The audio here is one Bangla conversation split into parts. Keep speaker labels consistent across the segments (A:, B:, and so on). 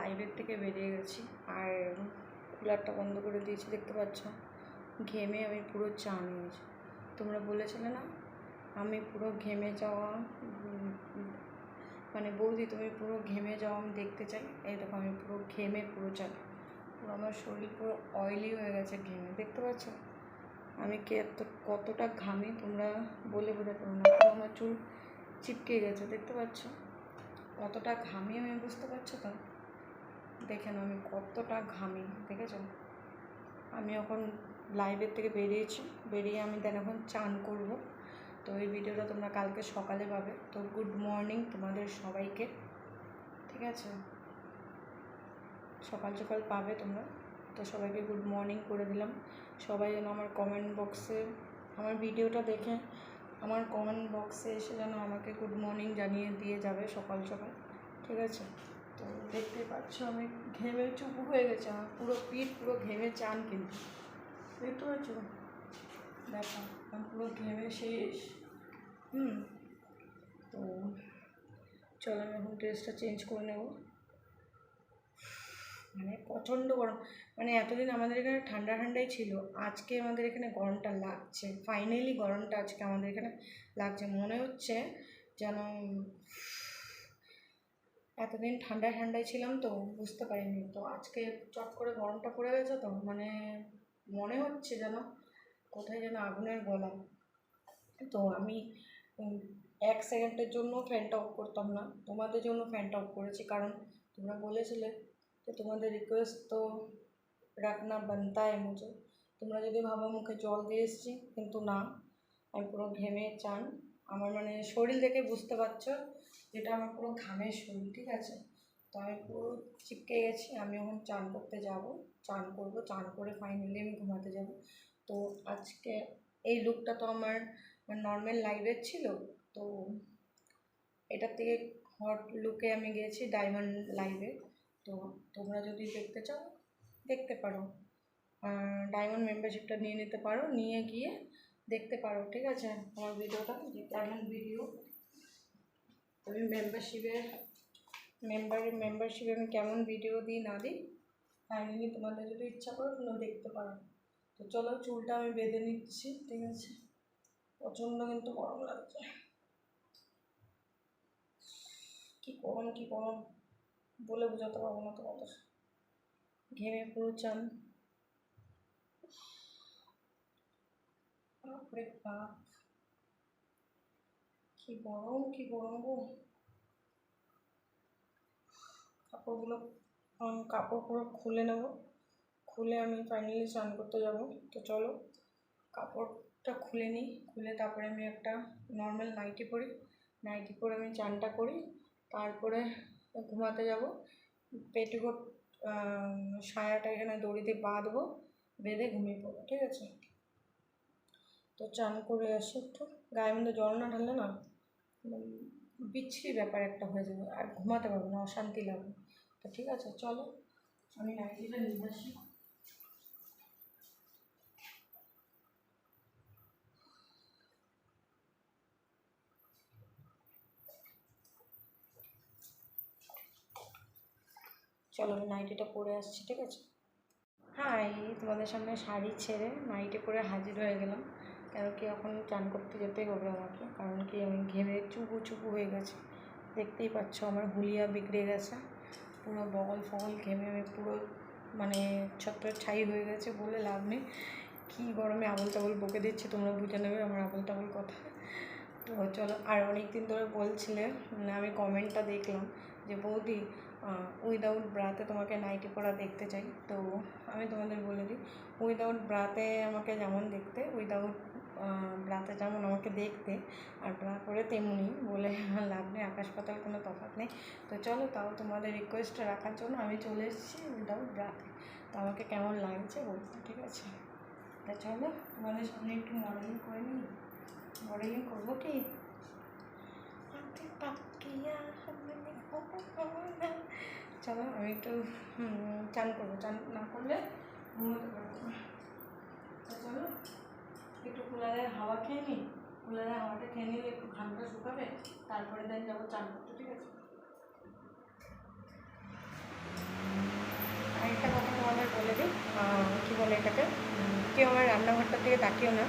A: লাইভের থেকে বেরিয়ে গেছি। আর কুলারটা বন্ধ করে দিয়েছি, দেখতে পাচ্ছ? ঘেমে আমি পুরো চান হয়েছি তোমরা বলেছিলে না? আমি পুরো ঘেমে যাওয়া মানে বৌদি, তুমি পুরো ঘেমে যাওয়া আমি দেখতে চাই। এই দেখো, আমি পুরো ঘেমে পুরো চান পুরো আমার শরীর পুরো অয়েলি হয়ে গেছে ঘেমে, দেখতে পাচ্ছ? আমি কে এত- কতটা ঘামি, তোমরা বলে বোঝাতে পারো না। পুরো আমার চুল চিপকে গেছে, দেখতে পাচ্ছ? কতটা ঘামি আমি বুঝতে পারছ তো? দেখে নাও, আমি কতটা ঘামি, দেখেছ? আমি এখন লাইভের থেকে বেরিয়েছি, বেরিয়ে আমি দেন এখন চান করব। তো এই ভিডিওটা তোমরা কালকে সকালে পাবে। তো গুড মর্নিং তোমাদের সবাইকে, ঠিক আছে? সকাল সকাল পাবে তোমরা। তো সবাইকে গুড মর্নিং করে দিলাম। সবাই যেন আমার কমেন্ট বক্সে আমার ভিডিওটা দেখে, আমার কমেন্ট বক্সে এসে যেন আমাকে গুড মর্নিং জানিয়ে দিয়ে যাবে সকাল সকাল, ঠিক আছে? তো দেখতেই পাচ্ছ, আমি ঘেমে চুপু হয়ে গেছে, আমার পুরো পিঠ পুরো ঘেমে চান কিন্তু। দেখতে পাচ্ছ? দেখো আমি পুরো ঘেমে শেষ। হুম, তো চলো, আমি এখন ড্রেসটা চেঞ্জ করে নেব। মানে প্রচণ্ড গরম। মানে এতদিন আমাদের এখানে ঠান্ডা ঠান্ডাই ছিল, আজকে আমাদের এখানে গরমটা লাগছে। ফাইনালি গরমটা আজকে আমাদের এখানে লাগছে। মনে হচ্ছে যেন এতদিন ঠান্ডায় ঠান্ডায় ছিলাম তো বুঝতে পারিনি। তো আজকে চট করে গরমটা পড়ে গেছে তো মানে মনে হচ্ছে যেন কোথায় যেন আগুনের গলা। তো আমি এক সেকেন্ডের জন্য ফ্যানটা অফ করতাম না, তোমাদের জন্য ফ্যানটা অফ করেছি। কারণ তোমরা বলেছিলে যে তোমাদের রিকোয়েস্ট তো রাখনা বানতা है মুঝে তোমরা যদি ভাবো মুখে জল দিয়ে এসেছি, কিন্তু না, আমি পুরো ঘেমে চান। আমার মানে শরীর দেখে বুঝতে পারছ যেটা আমার পুরো ঘামের শরীর, ঠিক আছে? তো আমি পুরো চিপকে গেছি, আমি এখন চান করতে যাব, চান করব, চান করে ফাইনালি আমি ঘুমাতে যাব। তো আজকে এই লুকটা তো আমার নর্মাল লাইভের ছিল, তো এটার থেকে হট লুকে আমি গিয়েছি ডায়মন্ড লাইভে তো তোমরা যদি দেখতে চাও, দেখতে পারো। ডায়মন্ড মেম্বারশিপটা নিয়ে নিতে পারো, নিয়ে গিয়ে দেখতে পারো, ঠিক আছে? আমার ভিডিওটা ডায়মন্ড ভিডিও আমি মেম্বারশিপের মেম্বারের মেম্বারশিপে আমি কেমন ভিডিও দিই না দিই ফাইনালি তোমাদের যদি ইচ্ছা করো তোমরা দেখতে পারো। তো চলো চুলটা আমি বেঁধে নিচ্ছি, ঠিক আছে? প্রচণ্ড কিন্তু গরম লাগছে। কি গরম কি গরম? বলে বোঝাতে পারব না তোমাদের। ঘেমে পুরো চান বাপরে বাপ। কি গরম কি গরম গো। কাপড়গুলো কাপড় পুরো খুলে নেব। খুলে আমি ফাইনালি স্নান করতে যাব। তো চলো, কাপড়টা খুলে নিই। খুলে তারপরে আমি একটা নর্মাল নাইটি পরি। নাইটি পরে আমি চানটা করি। তারপরে ঘুমাতে যাব। পেটিকোট সায়াটা এখানে দড়িতে বাঁধবো, বেঁধে ঘুমিয়ে পড়ব, ঠিক আছে? তো চান করে আসি একটু। গায়ের মধ্যে জল না ঢাললে না বিচ্ছিরি ব্যাপার একটা হয়ে যাবে আর ঘুমাতে পারব না অশান্তি লাগবে। তো ঠিক আছে চলো। আমি নাইটিটা নিয়ে আসি। চলো আমি নাইটিটা পরে আসছি ঠিক আছে? হাই তোমাদের সামনে শাড়ি ছেড়ে নাইটে পরে হাজির হয়ে গেলাম। কেন কি এখন চান করতে যেতেই হবে আমাকে? কারণ কি আমি ঘেমে চুপু চুপু হয়ে গেছে। দেখতেই পাচ্ছ আমার হুলিয়া বিগড়ে গেছে। পুরো বগল ফগল ঘেমে আমি পুরো মানে ছত্র ছাই হয়ে গেছে বলে লাভ নেই। কী গরমে আবল তাবল বকে দিচ্ছে তোমরা বুঝে নেবে আমার আবল তাবল কথা। তো চলো, আর অনেক দিন ধরে বলছিলে আমি কমেন্টটা দেখলাম যে বৌদি উইদাউট ব্রাতে তোমাকে নাইটি পরা দেখতে চাই। তো আমি তোমাদের বলে দিই উইদাউট ব্রাতে আমাকে যেমন দেখতে উইদাউট ব্রাতে যেমন আমাকে দেখতে, আর ব্রা করে তেমনি বলে লাভ নেই, আকাশ পাতাল কোনো তফাৎ নেই। তো চলো তাও তোমাদের রিকোয়েস্ট রাখার জন্য আমি চলে এসেছি উইদাউট ব্রাতে তো আমাকে কেমন লাগছে বলতে, ঠিক আছে? তা চলো, তোমাদের সামনে একটু মডেলিং করে নিই। মডেলিং করব কি? পাকিয়া চলো, আমি একটু চান করব। চান না করলে ঘুমোতে পারব চলো, একটু কুলারের হাওয়া খেয়ে নিই। কুলারের হাওয়াটা খেয়ে নিলে একটু ঘামটা শুকাবে। তারপরে দেন যাব চান করতে, ঠিক আছে? আরেকটা কথা তোমাদের বলে দিই কী বলে এটাকে? কেউ আমার রান্নাঘরটার দিকে তাকিও না।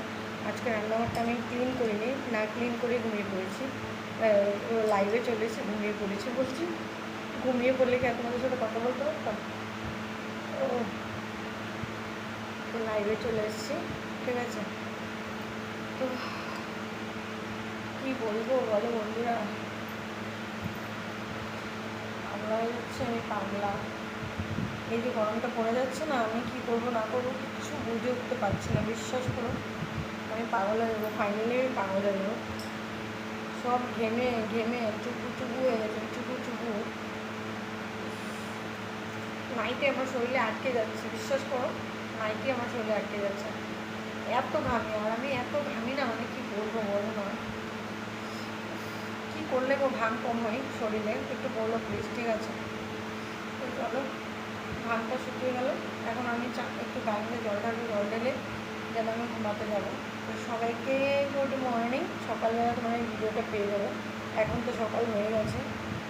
A: আজকে রান্নাঘরটা আমি ক্লিন করিনি, না ক্লিন করে ঘুমিয়ে পড়েছি। লাইভে চলে এসে ঘুমিয়ে পড়েছি বলছি। ঘুমিয়ে পড়লে কি তোমাদের সাথে কথা বলতে পারতাম? ও লাইভে চলে এসেছি, ঠিক আছে? তো কী বলব বলো বন্ধুরা? আমরা হচ্ছে আমি পাগলা। এই যে গরমটা পড়ে যাচ্ছে না, আমি কী করব না করব কিছু বুঝে উঠতে পারছি না, বিশ্বাস করো। আমি পাগল হয়ে যাব ফাইনালি আমি পাগল হয়ে যাব। সব ঘেমে ঘেমে, চুপু চুপু হয়ে গেছে, চুপু চুপু। নাইটে আমার শরীরে আটকে যাচ্ছে, বিশ্বাস করো, নাইটে আমার শরীরে আটকে যাচ্ছে। এত ঘামি, আর আমি এত ঘামি না মানে কী বলব, বলো না। কী করলে গো ঘাম কম হয় শরীরে? একটু বলো প্লিজ ঠিক আছে। তো চলো, ঘামটা শুকিয়ে গেল। এখন আমি চা, একটু গায়ে জল ঢালবো, জল ঢেলে যেন আমি ঘুমাতে যাব। সবাইকে গুড মর্নিং সকালবেলা তোমার এই ভিডিওটা পেয়ে যাবে। এখন তো সকাল হয়ে গেছে।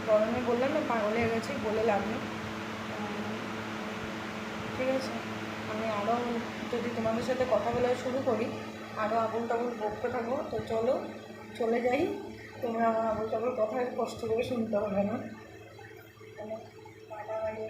A: গরমে বললাম না, পাগল হয়ে গেছি, বলে লাভ নেই। ঠিক আছে। আমি আরও যদি তোমাদের সাথে কথা বলা শুরু করি, আরও আবুল টাবুল বকতে থাকব। তো চলো, চলে যাই। তোমরা আমার আবুল টাবুল কথা কষ্ট করে শুনতে হবে না। মানে মারামারি